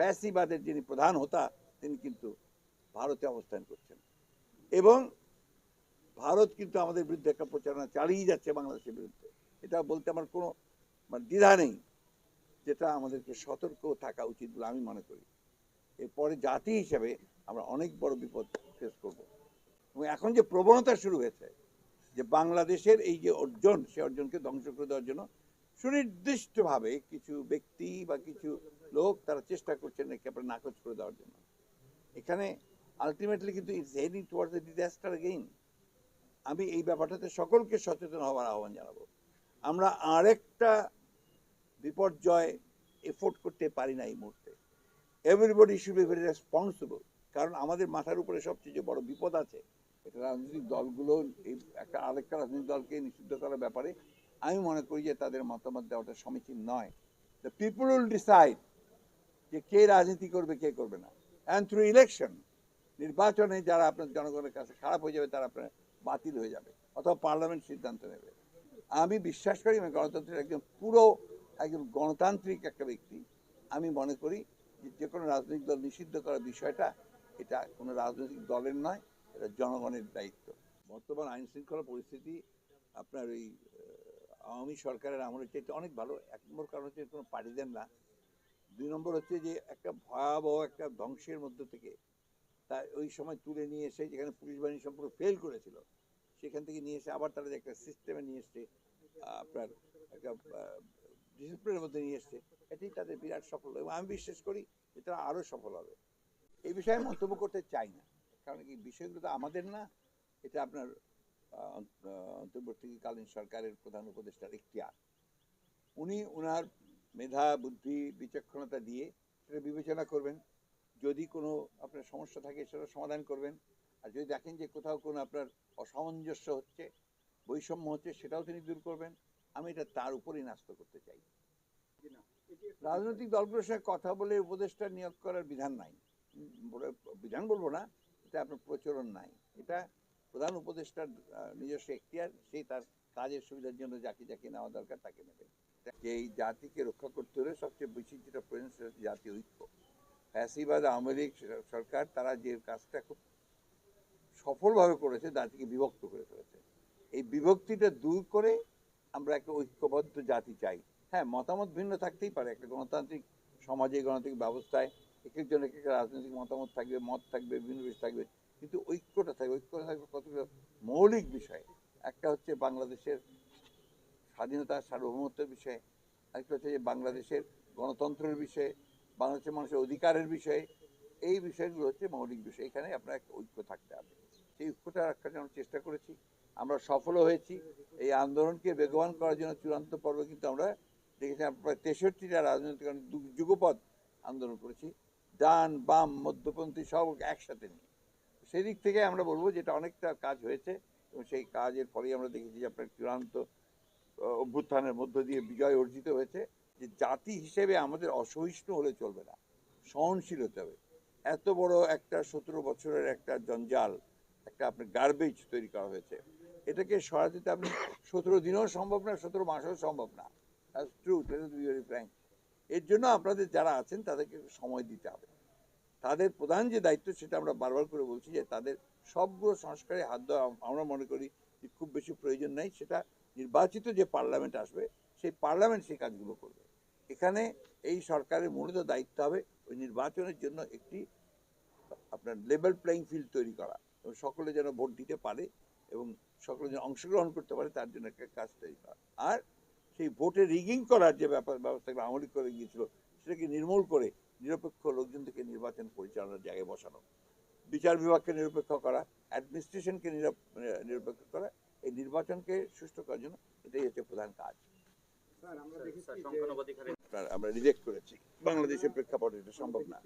ফ্যাসিবাদের যিনি প্রধান হোতা, তিনি কিন্তু ভারতে অবস্থান করছেন। এবং ভারত কিন্তু আমাদের বিরুদ্ধে একটা প্রচারণা চালিয়ে যাচ্ছে বাংলাদেশের বিরুদ্ধে। এটা বলতে আমার কোনো মানে দ্বিধা নেই, যেটা আমাদেরকে সতর্ক থাকা উচিত বলে আমি মনে করি। এরপরে জাতি হিসেবে আমরা অনেক বড় বিপদ ফেস করব। এবং এখন যে প্রবণতা শুরু হয়েছে, যে বাংলাদেশের এই যে অর্জন, সে অর্জনকে ধ্বংস করে দেওয়ার জন্য সুনির্দিষ্টভাবে কিছু ব্যক্তি বা কিছু লোক তারা চেষ্টা করছেন আপনার নাকচ করে দেওয়ার জন্য। এখানে আলটিমেটলি কিন্তু it's heading towards the disaster again আমি এই ব্যাপারটাতে সকলকে সচেতন হওয়ার আহ্বান জানাব। আমরা আরেকটা বিপর্যয় এফোর্ড করতে পারি না এই মুহূর্তে। Everybody should be very responsible কারণ আমাদের মাথার উপরে সবচেয়ে যে বড় বিপদ আছে, এটা রাজনৈতিক দলগুলো, এই একটা আরেকটা রাজনৈতিক দলকে নিষিদ্ধ করার ব্যাপারে আমি মনে করি যে তাদের মতামত দেওয়াটা সমীচীন নয়। দ্য পিপুল উইল ডিসাইড যে কে রাজনীতি করবে, কে করবে না। অ্যান্ড থ্রু ইলেকশন নির্বাচনে যারা আপনার জনগণের কাছে খারাপ হয়ে যাবে, তারা আপনার বাতিল হয়ে যাবে অথবা পার্লামেন্ট সিদ্ধান্ত নেবে। আমি বিশ্বাস করি আমি গণতন্ত্রের একজন পুরো, একজন গণতান্ত্রিক একটা ব্যক্তি। আমি মনে করি যে যে কোনো রাজনৈতিক দল নিষিদ্ধ করার বিষয়টা, এটা কোনো রাজনৈতিক দলের নয়, এটা জনগণের দায়িত্ব। বর্তমান আইন শৃঙ্খলা পরিস্থিতি, আপনার ওই আওয়ামী সরকারের আমলের চাইতে অনেক ভালো। এক নম্বর কারণ হচ্ছে কোনো পার্টি দেন না। দুই নম্বর হচ্ছে যে একটা ভয়াবহ একটা ধ্বংসের মধ্য থেকে তা ওই সময় তুলে নিয়ে এসে যেখানে পুলিশ বাহিনী সম্পূর্ণ ফেল করেছিল, সেখান থেকে নিয়ে এসে আবার তারা একটা সিস্টেমে নিয়ে এসছে, আপনার একটা ডিসিপ্লিনের মধ্যে নিয়ে এসছে, এটাই তাদের বিরাট সফল। এবং আমি বিশ্বাস করি যে তারা আরও সফল হবে। এই বিষয়ে মন্তব্য করতে চাই না। কারণ কি বিষয়গুলো তো আমাদের না, এটা আপনার অন্তর্বর্তীকালীন সরকারের প্রধান উপদেষ্টার ইখতিয়ার। উনি ওনার মেধা, বুদ্ধি, বিচক্ষণতা দিয়ে সেটা বিবেচনা করবেন। যদি কোনো আপনার সমস্যা থাকে সেটা সমাধান করবেন। আর যদি দেখেন যে কোথাও কোনো আপনার অসামঞ্জস্য হচ্ছে, বৈষম্য হচ্ছে, সেটাও তিনি দূর করবেন। আমি এটা তার উপরেই ন্যস্ত করতে চাই। রাজনৈতিক দলগুলোর সঙ্গে কথা বলে উপদেষ্টা নিয়োগ করার বিধান নাই। বিধান বলব না, এটা আপনার প্রচলন নাই। এটা প্রধান উপদেষ্টার নিজস্ব এখতিয়ার, সেই তার কাজের সুবিধার জন্য যাকে যাকে নেওয়া দরকার তাকে নেবে। যে এই জাতিকে রক্ষা করতে হলে সবচেয়ে বেশি যেটা প্রয়োজন সেটা হচ্ছে জাতীয় ঐক্য। ফ্যাসিবাদ, আওয়ামী লীগ সরকার, তারা যে কাজটা খুব সফলভাবে করেছে, জাতিকে বিভক্ত করে ফেলেছে। এই বিভক্তিটা দূর করে আমরা একটা ঐক্যবদ্ধ জাতি চাই। হ্যাঁ মতামত ভিন্ন থাকতেই পারে। একটা গণতান্ত্রিক সমাজে, গণতান্ত্রিক ব্যবস্থায় এক একজন এক একটা রাজনৈতিক মতামত থাকবে, মত থাকবে, ভিন্ন বিষয় থাকবে। কিন্তু ঐক্যটা ঐক্যটা থাকবে কতগুলো মৌলিক বিষয়। একটা হচ্ছে বাংলাদেশের স্বাধীনতা, সার্বভৌমত্বের বিষয়ে। একটা হচ্ছে যে বাংলাদেশের গণতন্ত্রের বিষয়ে, বাংলাদেশের মানুষের অধিকারের বিষয়ে। এই বিষয়গুলো হচ্ছে মৌলিক বিষয়। এখানে আপনার একটা ঐক্য থাকতে হবে। সেই ঐক্যটা রাখার জন্য চেষ্টা করেছি। আমরা সফলও হয়েছি। এই আন্দোলনকে বেগবান করার জন্য চূড়ান্ত পর্ব কিন্তু আমরা দেখেছি। প্রায় তেষট্টিটা রাজনৈতিক যুগপৎ আন্দোলন করেছি। ডান, বাম, মধ্যপন্থী সব একসাথে নিয়ে। সেই দিক থেকে আমরা বলব যেটা অনেকটা কাজ হয়েছে এবং সেই কাজের ফলেই আমরা দেখেছি যে আপনার চূড়ান্ত অভ্যুত্থানের মধ্য দিয়ে বিজয় অর্জিত হয়েছে, যে জাতি হিসেবে আমাদের অসহিষ্ণু হলে চলবে না, সহনশীল হতে হবে। এত বড় একটা সতেরো বছরের একটা জঞ্জাল, একটা আপনার গার্বেজ তৈরি করা হয়েছে। এটাকে সরাতে আপনি সতেরো দিনও সম্ভব না, সতেরো মাসেও সম্ভব না। ট্রু ফ্র্যাঙ্ক এর জন্য আপনাদের যারা আছেন, তাদেরকে সময় দিতে হবে। তাদের প্রধান যে দায়িত্ব সেটা আমরা বারবার করে বলছি যে তাদের সবগুলো সংস্কারে হাত দেওয়া আমরা মনে করি যে খুব বেশি প্রয়োজন নাই। সেটা নির্বাচিত যে পার্লামেন্ট আসবে, সেই পার্লামেন্ট সেই কাজগুলো করবে। এখানে এই সরকারের মূলত দায়িত্ব হবে ওই নির্বাচনের জন্য একটি আপনার লেভেল প্লেইং ফিল্ড তৈরি করা এবং সকলে যেন ভোট দিতে পারে এবং সকলে যেন অংশগ্রহণ করতে পারে, তার জন্য একটা কাজ তৈরি করা। আর সেই ভোটে রিগিং করার যে ব্যাপার ব্যবস্থাগুলো আমলি করে গিয়েছিল, সেটাকে নির্মূল করে নিরপেক্ষ লোকজন থেকে নির্বাচন পরিচালনার জায়গায় বসানো। বিচার বিভাগকে নিরপেক্ষ করা অ্যাডমিনিস্ট্রেশনকে নিরপেক্ষ করা এই নির্বাচনকে সুষ্ঠু করার জন্য এটাই হচ্ছে প্রধান কাজ। আমরা রিজেক্ট করেছি। বাংলাদেশের প্রেক্ষাপটে এটা সম্ভব না।